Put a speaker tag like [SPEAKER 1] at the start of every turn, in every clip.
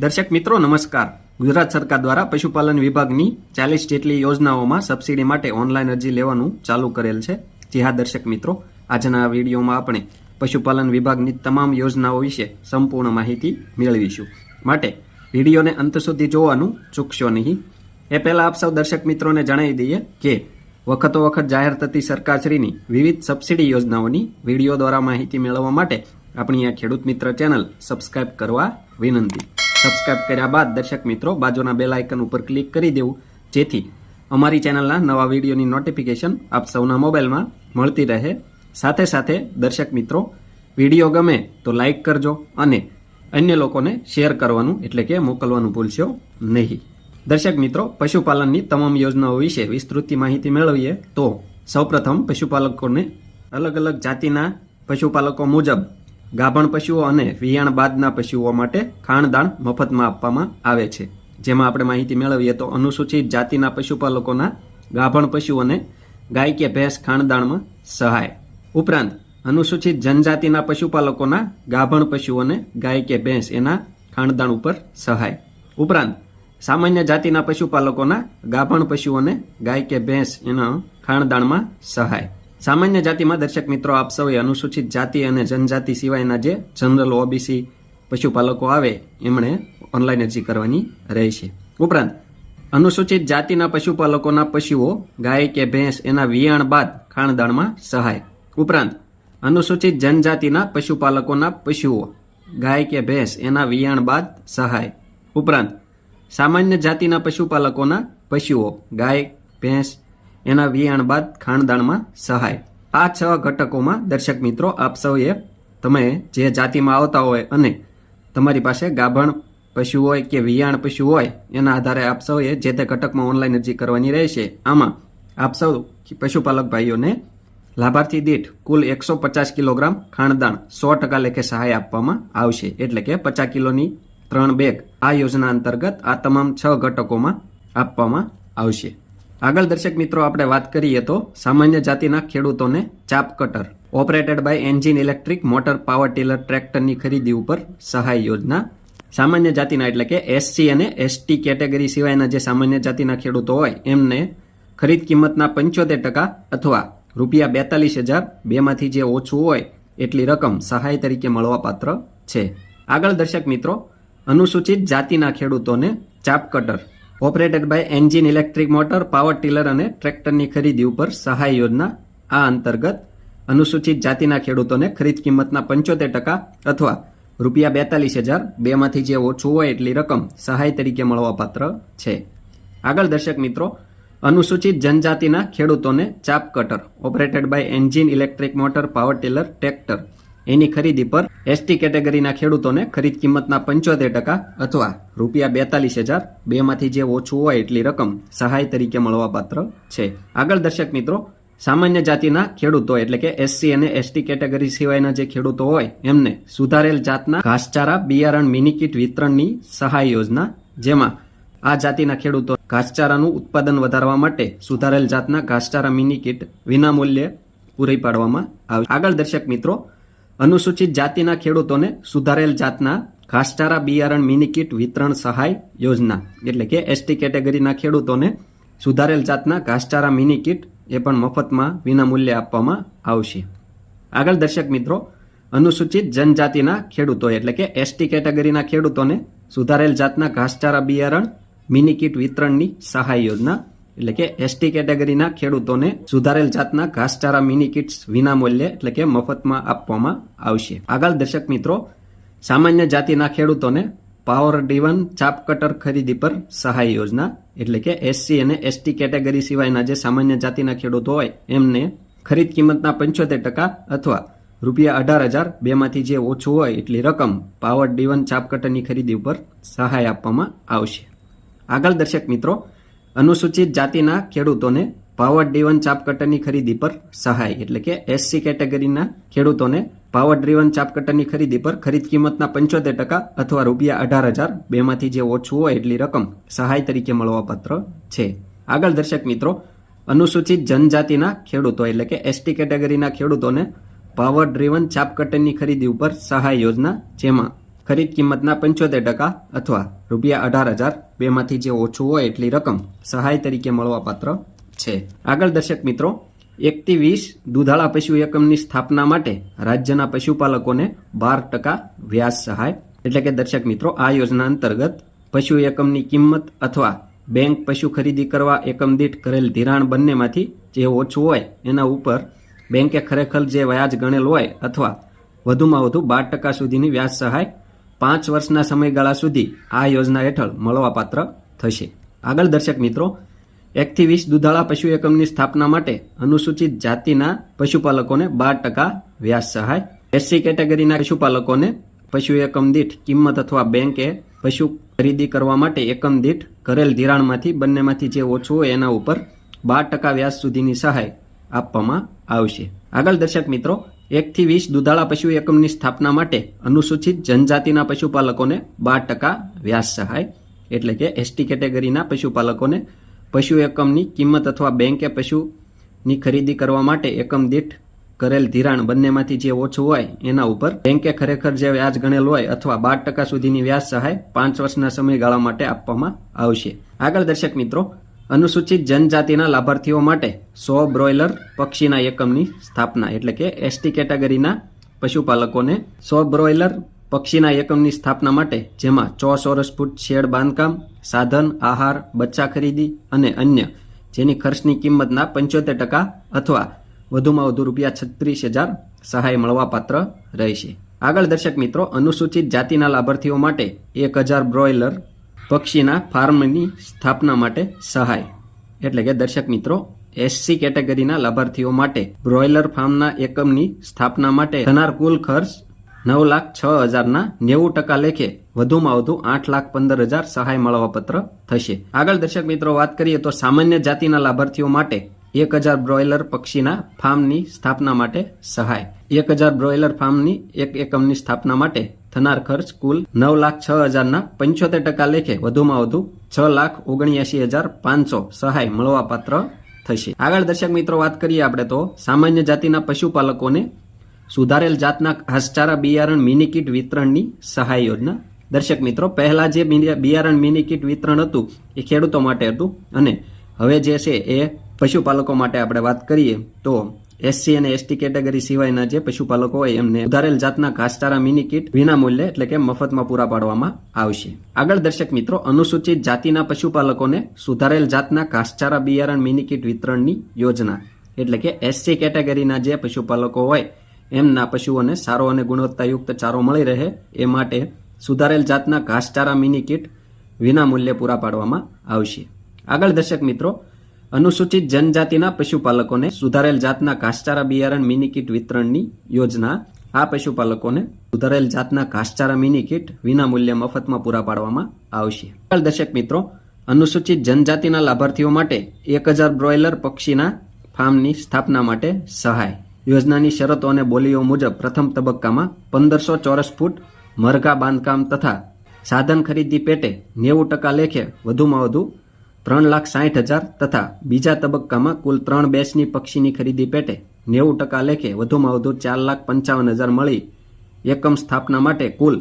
[SPEAKER 1] દર્શક મિત્રો, નમસ્કાર. ગુજરાત સરકાર દ્વારા પશુપાલન વિભાગની ચાલીસ જેટલી યોજનાઓમાં સબસિડી માટે ઓનલાઈન અરજી લેવાનું ચાલુ કરેલ છે. જી હા, દર્શક મિત્રો. આજના વિડીયોમાં આપણે પશુપાલન વિભાગની તમામ યોજનાઓ વિશે સંપૂર્ણ માહિતી મેળવીશું. માટે વિડીયોને અંત સુધી જોવાનું ચૂકશો નહીં. એ પહેલાં આપ સૌ દર્શક મિત્રોને જણાવી દઈએ કે વખતો વખત જાહેર થતી સરકારશ્રીની વિવિધ સબસિડી યોજનાઓની વીડિયો દ્વારા માહિતી મેળવવા માટે આપણી આ ખેડૂત મિત્ર ચેનલ સબસ્ક્રાઇબ કરવા વિનંતી. સબસ્ક્રાઇબ કર્યા બાદ દર્શક મિત્રો, બાજુના બેલ આઇકન ઉપર ક્લિક કરી દેવું. જેથી અમારી ચેનલના નવા વિડીયોની નોટિફિકેશન આપ સૌના મોબાઈલમાં મળતી રહે. સાથે સાથે દર્શક મિત્રો, વીડિયો ગમે તો લાઇક કરજો અને અન્ય લોકોને શેર કરવાનું એટલે કે મોકલવાનું ભૂલશો નહીં. દર્શક મિત્રો, પશુપાલનની તમામ યોજનાઓ વિશે વિસ્તૃતિ માહિતી મેળવીએ તો સૌપ્રથમ પશુપાલકોને અલગ અલગ જાતિના પશુપાલકો મુજબ ગાભણ પશુઓ અને વિયાણ બાદના પશુઓ માટે ખાણદાણ મફતમાં આપવામાં આવે છે. જેમાં આપણે માહિતી મેળવીએ તો અનુસૂચિત જાતિના પશુપાલકોના ગાભણ પશુઓને ગાય કે ભેંસ ખાણદાણમાં સહાય. ઉપરાંત, અનુસૂચિત જનજાતિના પશુપાલકોના ગાભણ પશુઓને ગાય કે ભેંસ એના ખાણદાણ ઉપર સહાય. ઉપરાંત, સામાન્ય જાતિના પશુપાલકોના ગાભણ પશુઓને ગાય કે ભેંસ એના ખાણદાણમાં સહાય. સામાન્ય જાતિમાં દર્શક મિત્રો, આપ સૌએ અનુસૂચિત જાતિ અને જનજાતિ સિવાયના જે જનરલ ઓબીસી પશુપાલકો આવે, એમણે ઓનલાઈન અરજી કરવાની રહેશે. ઉપરાંત, અનુસૂચિત જાતિના પશુપાલકોના પશુઓ, ગાય કે ભેંસ, એના વિયાણ બાદ ખાણદાણમાં સહાય. ઉપરાંત, અનુસૂચિત જનજાતિના પશુપાલકોના પશુઓ, ગાય કે ભેંસ, એના વિયાણ બાદ સહાય. ઉપરાંત, સામાન્ય જાતિના પશુપાલકોના પશુઓ, ગાય, ભેંસ એના વિયાણ બાદ ખાણદાણમાં સહાય. આ છ ઘટકોમાં દર્શક મિત્રો, આપ સૌએ, તમે જે જાતિમાં આવતા હોય અને તમારી પાસે ગાભણ પશુ હોય કે વિયાણ પશુ હોય, એના આધારે આપ સૌએ જે તે ઘટકમાં ઓનલાઈન અરજી કરવાની રહેશે. આમાં આપ સૌ પશુપાલક ભાઈઓને લાભાર્થી દીઠ કુલ એકસો પચાસ કિલોગ્રામ ખાણદાણ સો ટકા લેખે સહાય આપવામાં આવશે. એટલે કે પચાસ કિલોની ત્રણ બેગ આ યોજના અંતર્ગત આ તમામ છ ઘટકોમાં આપવામાં આવશે. આગળ દર્શક મિત્રો, આપણે વાત કરીએ તો સામાન્ય જાતિના ખેડૂતોને chaff cutter. Operated by engine electric motor power tiller ટ્રેક્ટરની ખરીદી ઉપર સહાય યોજના. સામાન્ય જાતિના એટલે કે એસસી અને એસટી કેટેગરી સિવાયના જે સામાન્ય જાતિના ખેડૂતો હોય, એમને ખરીદ કિંમતના પંચોતેર ટકા અથવા રૂપિયા બેતાલીસ હજાર બેમાંથી જે ઓછું હોય, એટલી રકમ સહાય તરીકે મળવાપાત્ર છે. આગળ દર્શક મિત્રો, અનુસૂચિત જાતિના ખેડૂતોને chaff cutter. Operated by engine electric motor, power tiller અને ટ્રેક્ટરની ખરીદી ઉપર સહાય યોજના. આ અંતર્ગત અનુસૂચિત જાતિના ખેડૂતોને ખરીદ કિંમતના પંચોતેર ટકા અથવા રૂપિયા બેતાલીસ હજાર બેમાંથી જે ઓછું હોય એટલી રકમ સહાય તરીકે મળવાપાત્ર છે. આગળ દર્શક મિત્રો, અનુસૂચિત જનજાતિના ખેડૂતોને chaff cutter, operated by engine electric motor, power tiller, tractor એની ખરીદી પર એસટી કેટેગરીના ખેડૂતોને ખરીદ કિંમતના પંચોતેર ટકા અથવા રૂપિયા બેતાલીસ હજાર બેમાંથી જે ઓછું હોય એટલી રકમ સહાય તરીકે મળવાપાત્ર છે. આગળ દર્શક મિત્રો, સામાન્ય જાતિના ખેડૂતો એટલે કે એસસી અને એસટી કેટેગરી સિવાયના જે ખેડૂતો હોય, એમને સુધારેલ જાતના ઘાસચારા, બિયારણ, મિનિકીટ વિતરણની સહાય યોજના, જેમાં આ જાતિના ખેડૂતો ઘાસચારાનું ઉત્પાદન વધારવા માટે સુધારેલ જાતના ઘાસચારા મિની કીટ વિનામૂલ્યે પૂરી પાડવામાં આવે. આગળ દર્શક મિત્રો અનુસૂચિત જાતિના ખેડૂતોને સુધારેલ જાતના ઘાસચારા બિયારણ મિનિકીટ વિતરણ સહાય યોજના, એટલે કે એસટી કેટેગરીના ખેડૂતોને સુધારેલ જાતના ઘાસચારા મિનિકીટ એ પણ મફતમાં વિનામૂલ્યે આપવામાં આવશે. આગળ દર્શક મિત્રો, અનુસૂચિત જનજાતિના ખેડૂતો એટલે કે એસટી કેટેગરીના ખેડૂતોને સુધારેલ જાતના ઘાસચારા બિયારણ મિનિકીટ વિતરણની સહાય યોજના એટલે કે એસટી કેટેગરીના ખેડૂતોને સુધારેલ જાતના ઘાસચારા મિની કિટ્સ વિના મૂલ્યે એટલે કે મફતમાં આપવામાં આવશે. આગળ દર્શક મિત્રો, સામાન્ય જાતિના ખેડૂતોને પાવર ડીવન ચાપ કટર ખરીદી પર સહાય યોજના એટલે કે એસસી અને એસટી કેટેગરી સિવાયના જે સામાન્ય જાતિના ખેડૂતો હોય, એમને ખરીદ કિંમતના પંચોતેર ટકા અથવા રૂપિયા અઢાર હજાર બેમાંથી જે ઓછું હોય એટલી રકમ પાવર ડીવન ચાપ કટરની ખરીદી ઉપર સહાય આપવામાં આવશે. આગળ દર્શક મિત્રો અનુસૂચિત જાતિના ખેડૂતોને પાવર ડ્રીવન ચાપ કટરની ખરીદી પર સહાય, એટલે કે એસસી કેટેગરીના ખેડૂતોને પાવર ડ્રીવન ચાપ કટરની ખરીદી પર ખરીદ કિંમતના પંચોતેર ટકા અથવા રૂપિયા અઢાર હજાર બેમાંથી જે ઓછું હોય એટલી રકમ સહાય તરીકે મળવાપાત્ર છે. આગળ દર્શક મિત્રો, અનુસૂચિત જનજાતિના ખેડૂતો, એટલે કે એસટી કેટેગરીના ખેડૂતોને પાવર ડ્રીવન ચાપ કટરની ખરીદી ઉપર સહાય યોજના જેમાં ખરીદ કિંમતના પંચોતેર ટકા અથવા રૂપિયા અઢાર હજાર બેમાંથી જે ઓછું હોય એટલી રકમ સહાય તરીકે મળવાપાત્ર છે. આગળ દર્શક મિત્રો, એકથી વીસ દુધાળા પશુ એકમની સ્થાપના માટે રાજ્યના પશુપાલકોને બાર ટકા વ્યાજ સહાય. એટલે કે દર્શક મિત્રો, આ યોજના અંતર્ગત પશુ એકમની કિંમત અથવા બેંક પશુ ખરીદી કરવા એકમ દીઠ કરેલ ધિરાણ બંનેમાંથી જે ઓછું હોય એના ઉપર બેંકે ખરેખર જે વ્યાજ ગણેલ હોય અથવા વધુમાં વધુ બાર ટકા સુધીની વ્યાજ સહાય પાંચ વર્ષના સમયગાળા સુધી આ યોજના હેઠળ મળવાપાત્ર થશે. આગળ દર્શક મિત્રો, એકથી વીસ દુધાળા પશુ એકમની સ્થાપના માટે અનુસૂચિત જાતિના પશુપાલકોને બાર ટકા વ્યાજ સહાય. એસસી કેટેગરીના પશુપાલકોને પશુ એકમ દીઠ કિંમત અથવા બેંકે પશુ ખરીદી કરવા માટે એકમ દીઠ કરેલ ધિરાણમાંથી બંનેમાંથી જે ઓછું હોય એના ઉપર બાર ટકા વ્યાજ સુધીની સહાય આપવામાં આવશે. આગળ દર્શક મિત્રો એકથી વીસ દુધાળા પશુ એકમની સ્થાપના માટે અનુસૂચિત જનજાતિના પશુપાલકોને બાર ટકા વ્યાજ સહાય, એટલે કે એસટી કેટેગરીના પશુપાલકોને પશુ એકમની કિંમત અથવા બેંકે પશુની ખરીદી કરવા માટે એકમ દીઠ કરેલ ધિરાણ બંનેમાંથી જે ઓછું હોય એના ઉપર બેંકે ખરેખર જે વ્યાજ ગણેલ હોય અથવા બાર ટકા સુધીની વ્યાજ સહાય પાંચ વર્ષના સમયગાળા માટે આપવામાં આવશે. આગળ દર્શક મિત્રો અનુસૂચિત જનજાતિના લાભાર્થીઓ માટે સો બ્રોઇલર પક્ષીના એકમની સ્થાપના, એટલે કે એસટી કેટેગરીના પશુપાલકોને સો બ્રોઇલર પક્ષીના એકમની સ્થાપના માટે, જેમાં ચોસોરસ ફૂટ, શેડ બાંધકામ, સાધન, આહાર, બચ્ચા ખરીદી અને અન્ય, જેની ખર્ચની કિંમતના પંચોતેર ટકા અથવા વધુમાં વધુ રૂપિયા છત્રીસ હજાર સહાય મળવાપાત્ર રહેશે. આગળ દર્શક મિત્રો, અનુસૂચિત જાતિના લાભાર્થીઓ માટે એક હજાર બ્રોઇલર પક્ષીના ફાર્મની સ્થાપના માટે સહાય. એટલે કે દર્શક મિત્રો, એસસી કેટેગરીના લાભાર્થીઓ માટે બ્રોઇલર ફાર્મના એકમની સ્થાપના માટે થનાર કુલ ખર્ચ નવ લાખ છ હજારના નેવું ટકા લેખે વધુમાં વધુ આઠ લાખ પંદર હજાર સહાય મળવાપત્ર થશે. આગળ દર્શક મિત્રો, વાત કરીએ તો સામાન્ય જાતિના લાભાર્થીઓ માટે એક હજાર બ્રોઇલર પક્ષીના ફાર્મની સ્થાપના માટે સહાય. એક હજાર બ્રોઇલર ફાર્મની એક એકમની સ્થાપના માટે થનાર ખર્ચ કુલ નવ લાખ છ હજારના પંચોતેર ટકા લેખે વધુમાં વધુ છ લાખ ઓગણ્યાસી હજાર પાંચસો સહાય મળવાપાત્ર થશે. આગળ દર્શક મિત્રો વાત કરીએ આપણે તો સામાન્ય જાતિના પશુપાલકોને સુધારેલ જાતના ઘાસચારા બિયારણ મિની કીટ વિતરણની સહાય યોજના. દર્શક મિત્રો, પહેલાં જે બિયારણ મિની કીટ વિતરણ હતું એ ખેડૂતો માટે હતું અને હવે જે છે એ પશુપાલકો માટે આપણે વાત કરીએ તો એસસી અને એસટી કેટેગરી સિવાયના જે પશુપાલકો હોય એમને ઉધારેલ જાતના ઘાસચારા મિની કીટ વિના મૂલ્યે એટલે કે મફતમાં પૂરા પાડવામાં આવશે. આગળ દર્શક મિત્રો, અનુસૂચિત જાતિના પશુપાલકોને સુધારેલ જાતના ઘાસચારા બિયારણ મિની કીટ વિતરણની યોજના એટલે કે એસસી કેટેગરીના જે પશુપાલકો હોય એમના પશુઓને સારો અને ગુણવત્તાયુક્ત ચારો મળી રહે એ માટે સુધારેલ જાતના ઘાસચારા મિની કીટ વિના મૂલ્યે પૂરા પાડવામાં આવશે. આગળ દર્શક મિત્રો અનુસૂચિત જનજાતિના પશુપાલકોને સુધારેલ જાતના ઘાસચારા બિયારણ મિની કીટ વિતરણની યોજના. આ પશુપાલકોને સુધારેલ જાતના ઘાસચારા મિની કીટ વિના મૂલ્યે મફતમાં પૂરા પાડવામાં આવશે. દર્શક મિત્રો, અનુસૂચિત જનજાતિના લાભાર્થીઓ માટે એક હજાર બ્રોઇલર પક્ષીના ફાર્મની સ્થાપના માટે સહાય. યોજનાની શરતો અને બોલીઓ મુજબ પ્રથમ તબક્કામાં પંદરસો ચોરસ ફૂટ મરઘા બાંધકામ તથા સાધન ખરીદી પેટે નેવું ટકા લેખે વધુમાં વધુ ત્રણ લાખ સાઠ હજાર તથા બીજા તબક્કામાં કુલ ત્રણ બેચની પક્ષીની ખરીદી પેટે નેવું ટકા લેખે વધુમાં વધુ ચાર લાખ પંચાવન હજાર મળી. એકમ સ્થાપના માટે કુલ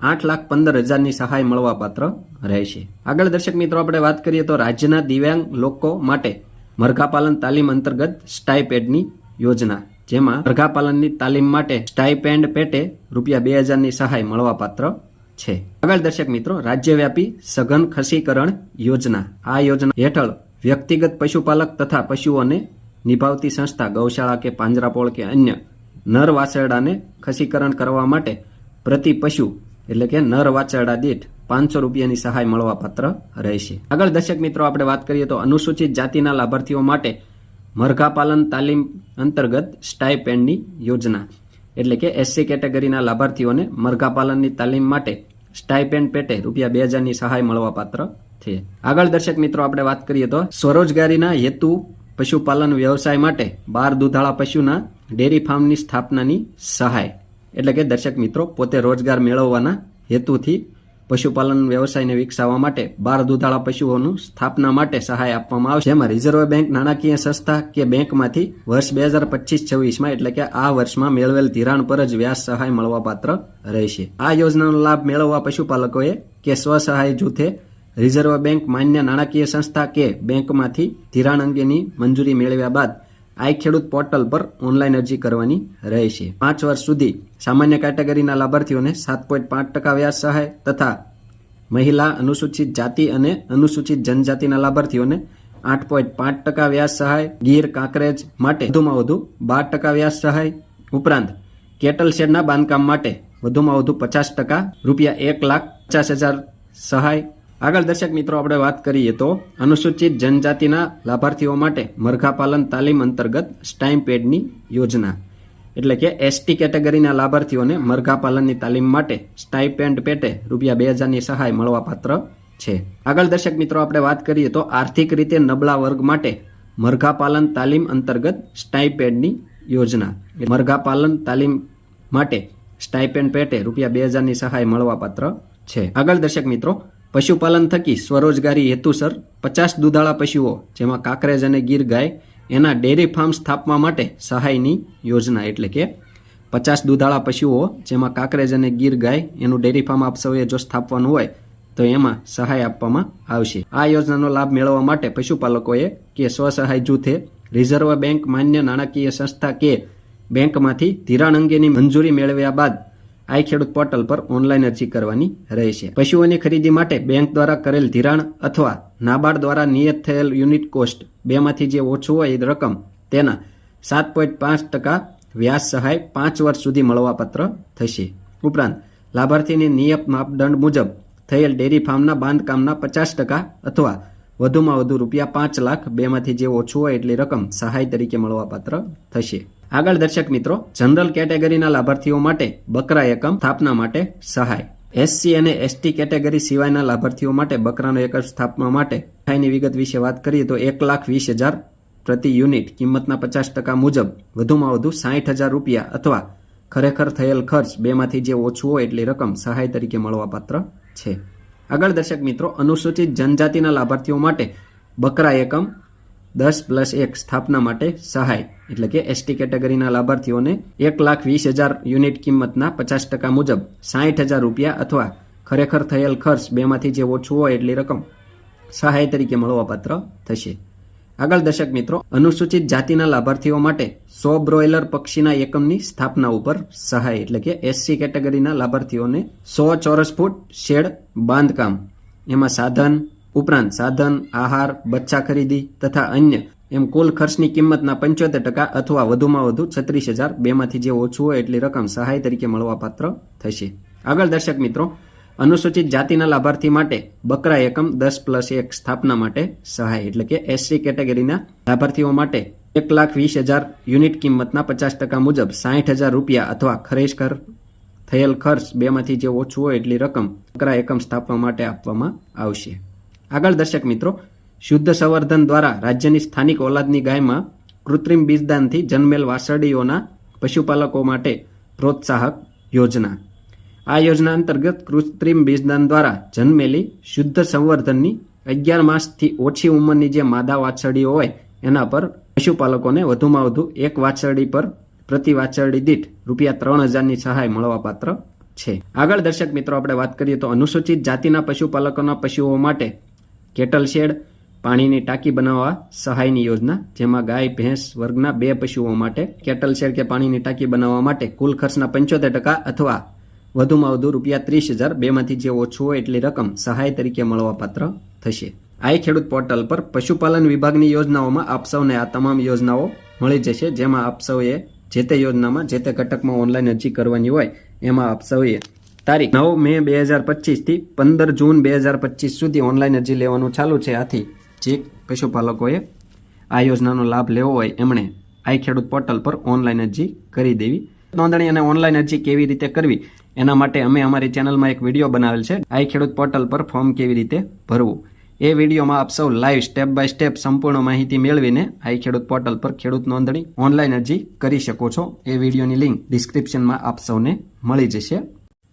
[SPEAKER 1] આઠ લાખ પંદર હજારની સહાય મળવાપાત્ર રહેશે. આગળ દર્શક મિત્રો, આપણે વાત કરીએ તો રાજ્યના દિવ્યાંગ લોકો માટે મરઘાપાલન તાલીમ અંતર્ગત સ્ટાઇપેડની યોજના, જેમાં મરઘાપાલનની તાલીમ માટે સ્ટાઇપેન્ડ પેટે રૂપિયા બે હજારની સહાય મળવાપાત્ર છે. આગળ દર્શક મિત્રો, રાજ્યવ્યાપી સઘન ખસીકરણ યોજના. આ યોજના હેઠળ વ્યક્તિગત પશુપાલક તથા પશુઓને નિભાવતી સંસ્થા ગૌશાળા કે પાંજરાપોળ કે અન્ય નર વાછરડાને ખસીકરણ કરવા માટે પ્રતિ પશુ, એટલે કે નર વાછરડા દીઠ પાંચસો રૂપિયાની સહાય મળવાપાત્ર રહેશે. આગળ દર્શક મિત્રો, આપણે વાત કરીએ તો અનુસૂચિત જાતિના લાભાર્થીઓ માટે મરઘાપાલન તાલીમ અંતર્ગત સ્ટાઇપેન્ડની યોજના. એટલે કે એસસી કેટેગરીના લાભાર્થીઓને મરઘાપાલનની તાલીમ માટે સ્ટાઇપેન્ડ પેટે રૂપિયા બે હજારની સહાય મળવાપાત્ર છે. આગળ દર્શક મિત્રો, આપણે વાત કરીએ તો સ્વરોજગારીના હેતુ પશુપાલન વ્યવસાય માટે બાર દુધાળા પશુના ડેરી ફાર્મની સ્થાપનાની સહાય. એટલે કે દર્શક મિત્રો, પોતે રોજગાર મેળવવાના હેતુથી પશુપાલન વ્યવસાયને વિકસાવવા માટે બાર દુધાળા પશુઓનું સ્થાપના માટે સહાય આપવામાં આવશે. જેમાં રિઝર્વ બેંક નાણાકીય સંસ્થા કે બેંકમાંથી વર્ષ બે હજાર પચીસ છવ્વીસમાં, એટલે કે આ વર્ષમાં મેળવેલ ધિરાણ પર જ વ્યાજ સહાય મળવાપાત્ર રહેશે. આ યોજનાનો લાભ મેળવવા પશુપાલકોએ કે સ્વસહાય જૂથે રિઝર્વ બેંક માન્ય નાણાકીય સંસ્થા કે બેંકમાંથી ધિરાણ અંગેની મંજૂરી મેળવ્યા બાદ આઈ ખેડૂત પોર્ટલ પર ઓનલાઈન અરજી કરવાની રહેશે પાંચ વર્ષ સુધી સામાન્ય કેટેગરીના લાભાર્થીઓને સાત પોઈન્ટ પાંચ ટકા વ્યાજ સહાય તથા મહિલા અનુસૂચિત જાતિ અને અનુસૂચિત જનજાતિના લાભાર્થીઓને આઠ પોઈન્ટ પાંચ ટકા વ્યાજ સહાય, ગીર કાંકરેજ માટે વધુમાં વધુ બાર ટકા વ્યાજ સહાય, ઉપરાંત કેટલ શેડના બાંધકામ માટે વધુમાં વધુ પચાસ ટકા રૂપિયા એક લાખ પચાસ હજાર સહાય આગળ દર્શક મિત્રો, આપણે વાત કરીએ તો અનુસૂચિત જનજાતિના લાભાર્થીઓ માટે મરઘાપાલન તાલીમ અંતર્ગત સ્ટાઇમ્પેડની યોજના. એટલે કે એસટી કેટેગરીના લાભાર્થીઓને મરઘાપાલનની તાલીમ માટે સ્ટાઇપેન્ડ પેટે રૂપિયા બે હજારની સહાય મળવાપાત્ર છે. આગળ દર્શક મિત્રો, આપણે વાત કરીએ તો આર્થિક રીતે નબળા વર્ગ માટે મરઘાપાલન તાલીમ અંતર્ગત સ્ટાઇપેન્ડની યોજના. મરઘાપાલન તાલીમ માટે સ્ટાઇપેન્ડ પેટે રૂપિયા બે હજારની સહાય મળવાપાત્ર છે. આગળ દર્શક મિત્રો પશુપાલન થકી સ્વરોજગારી હેતુસર પચાસ દુધાળા પશુઓ, જેમાં કાંકરેજ અને ગીર ગાય, એના ડેરી ફાર્મ સ્થાપવા માટે સહાયની યોજના એટલે કે પચાસ દુધાળા પશુઓ, જેમાં કાંકરેજ અને ગીર ગાય, એનું ડેરી ફાર્મ આપ સૌએ જો સ્થાપવાનું હોય, તો એમાં સહાય આપવામાં આવશે. આ યોજનાનો લાભ મેળવવા માટે પશુપાલકોએ કે સ્વસહાય જૂથે, રિઝર્વ બેંક, માન્ય નાણાકીય સંસ્થા કે બેંકમાંથી ધિરાણ અંગેની મંજૂરી મેળવ્યા બાદ આઈ ખેડૂત પોર્ટલ પર ઓનલાઈન અરજી કરવાની રહેશે. પશુઓની ખરીદી માટે બેંક દ્વારા કરેલ ધિરાણ અથવા નાબાર્ડ દ્વારા નિયત થયેલ યુનિટ કોસ્ટ બેમાંથી જે ઓછું હોય એ રકમ તેના સાત પોઈન્ટ પાંચ ટકા વ્યાજ સહાય પાંચ વર્ષ સુધી મળવાપાત્ર થશે. ઉપરાંત, લાભાર્થીની નિયત માપદંડ મુજબ થયેલ ડેરી ફાર્મના બાંધકામના પચાસ ટકા અથવા વધુમાં વધુ રૂપિયા પાંચ લાખ બેમાંથી જે ઓછું હોય એટલી રકમ સહાય તરીકે મળવાપાત્ર થશે. આગળ દર્શક મિત્રો, જનરલ કેટેગરીના લાભાર્થીઓ માટે બકરા એકમ સ્થાપના માટે સહાય. એસસી અને એસટી કેટેગરી સિવાયના લાભાર્થીઓ માટે બકરાનો એકમ સ્થાપના માટે સહાયની વિગત વિશે વાત કરીએ તો એક લાખ વીસ હજાર પ્રતિ યુનિટ કિંમતના પચાસ ટકા મુજબ વધુમાં વધુ સાઠ હજાર રૂપિયા અથવા ખરેખર થયેલ ખર્ચ બેમાંથી જે ઓછું હોય એટલી રકમ સહાય તરીકે મળવાપાત્ર છે. આગળ દર્શક મિત્રો, અનુસૂચિત જનજાતિના લાભાર્થીઓ માટે બકરા એકમ દસ પ્લસ એક સ્થાપના માટે સહાય. એટલે કે એસટી કેટેગરીના લાભાર્થીઓને એક લાખ વીસ હજાર યુનિટ કિંમતના પચાસ ટકા મુજબ સાહીઠ હજાર રૂપિયા અથવા ખરેખર થયેલ ખર્ચ બેમાંથી જે ઓછું હોય એટલી રકમ સહાય તરીકે મળવાપાત્ર થશે. આગળ દર્શક મિત્રો, અનુસૂચિત જાતિના લાભાર્થીઓ માટે સો બ્રોઇલર પક્ષીના એકમની સ્થાપના ઉપર સહાય. એટલે કે એસસી કેટેગરીના લાભાર્થીઓને સો ચોરસ ફૂટ શેડ બાંધકામ. એમાં સાધન ઉપરાંત સાધન, આહાર, બચ્ચા ખરીદી તથા અન્ય, એમ કુલ ખર્ચની કિંમતના પંચોતેર ટકા અથવા વધુમાં વધુ છત્રીસ હજાર બેમાંથી જે ઓછું હોય એટલી રકમ સહાય તરીકે મળવાપાત્ર થશે. આગળ દર્શક મિત્રો, અનુસૂચિત જાતિના લાભાર્થી માટે બકરા એકમ દસ પ્લસ એક સ્થાપના માટે સહાય, એટલે કે એસસી કેટેગરીના લાભાર્થીઓ માટે એક લાખ વીસ હજાર યુનિટ કિંમતના પચાસ ટકા મુજબ સાઠ હજાર રૂપિયા અથવા ખરેખર થયેલ ખર્ચ બેમાંથી જે ઓછું હોય એટલી રકમ બકરા એકમ સ્થાપવા માટે આપવામાં આવશે. આગળ દર્શક મિત્રો, શુદ્ધ સંવર્ધન દ્વારા રાજ્યની સ્થાનિક ઓલાદની ગાયમાં કૃત્રિમ બીજદાનથી જન્મેલ વાસળીઓના પશુપાલકો માટે પ્રોત્સાહક યોજના. આ યોજના અંતર્ગત કૃત્રિમ બીજદાન દ્વારા જન્મેલી શુદ્ધ સંવર્ધનની અગિયાર માસથી ઓછી ઉંમરની જે માદા વાછરડીઓ હોય, એના પર પશુપાલકોને વધુમાં વધુ એક વાછરડી પર પ્રતિ વાછરડી દીઠ રૂપિયા ત્રણ હજારની સહાય મળવાપાત્ર છે. આગળ દર્શક મિત્રો, આપણે વાત કરીએ તો અનુસૂચિત જાતિના પશુપાલકોના પશુઓ માટે કેટલ શેડ પાણીની ટાંકી બનાવવા સહાયની યોજના, જેમાં ગાય, ભેંસ વર્ગના બે પશુઓ માટે કેટલ શેડ કે પાણીની ટાંકી બનાવવા માટે કુલ ખર્ચના પંચોતેર ટકા અથવા વધુમાં વધુ રૂપિયા ત્રીસ હજાર બેમાંથી જે ઓછું હોય એટલી રકમ સહાય તરીકે મળવાપાત્ર થશે. આઈ ખેડૂત પોર્ટલ પર પશુપાલન વિભાગની યોજનાઓમાં આપ સૌને આ તમામ યોજનાઓ મળી જશે, જેમાં આપ સૌએ જે તે યોજનામાં જે તે ઘટકમાં ઓનલાઈન અરજી કરવાની હોય, એમાં આપ સૌએ તારીખ. નવ મે બે હજાર પચીસથી પંદર જૂન બે હજાર પચીસ સુધી ઓનલાઈન અરજી લેવાનું ચાલુ છે. આથી જે પશુપાલકોએ આ યોજનાનો લાભ લેવો હોય એમણે આઈ ખેડૂત પોર્ટલ પર ઓનલાઈન અરજી કરી દેવી. નોંધણી અને ઓનલાઈન અરજી કેવી રીતે કરવી એના માટે અમે અમારી ચેનલમાં એક વીડિયો બનાવેલ છે. આઈ ખેડૂત પોર્ટલ પર ફોર્મ કેવી રીતે ભરવું. એ વિડીયોમાં આપ સૌ લાઈવ સ્ટેપ બાય સ્ટેપ સંપૂર્ણ માહિતી મેળવીને આઈ ખેડૂત પોર્ટલ પર ખેડૂત નોંધણી ઓનલાઈન અરજી કરી શકો છો. એ વિડીયોની લિંક ડિસ્ક્રિપ્શનમાં આપ સૌને મળી જશે.